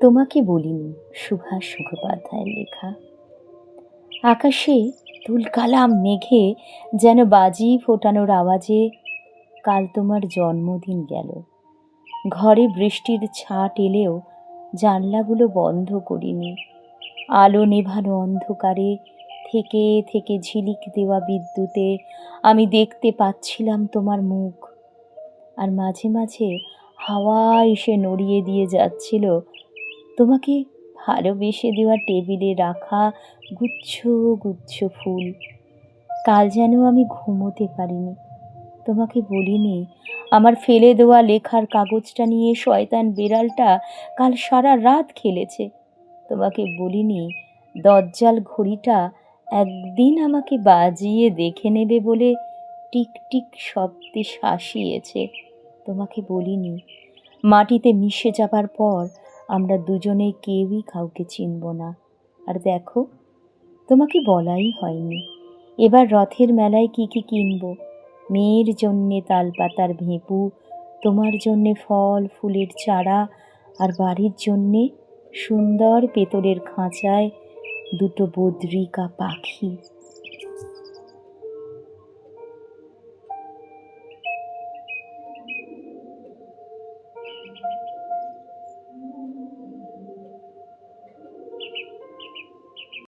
তোমাকে বলিনি, সুভাষ মুখোপাধ্যায়ের লেখা। আকাশে তুলকালাম মেঘে যেন বাজি ফোটানোর আওয়াজে কাল তোমার জন্মদিন গেল। ঘরে বৃষ্টির ছাট এলেও জানলাগুলো বন্ধ করিনি। আলো নেভানো অন্ধকারে থেকে থেকে ঝিলিক দেওয়া বিদ্যুতে আমি দেখতে পাচ্ছিলাম তোমার মুখ। আর মাঝে মাঝে হাওয়া এসে নড়িয়ে দিয়ে যাচ্ছিল তোমাকে ভালোবেসে দেওয়া টেবিলে রাখা গুচ্ছ গুচ্ছ ফুল। কাল যেন আমি ঘুমোতে পারিনি। তোমাকে বলিনি, আমার ফেলে দেওয়া লেখার কাগজটা নিয়ে শয়তান বিড়ালটা কাল সারা রাত খেলেছে। তোমাকে বলিনি দজ্জাল ঘড়িটা একদিন আমাকে বাজিয়ে দেখে নেবে বলে টিক টিক শব্দে শাসিয়েছে। তোমাকে বলিনি, মাটিতে মিশে যাবার পর আমরা দুজনে কেউই কাউকে চিনব না। আর দেখো, তোমাকে বলাই হয়নি। এবার রথের মেলায় কি কি কিনব? মেয়ের জন্যে তালপাতার ভেঁপু, তোমার জন্যে ফল, ফুলের চারা, আর বাড়ির জন্যে সুন্দর পেতলের খাঁচায় দুটো বদ্রিকা পাখি।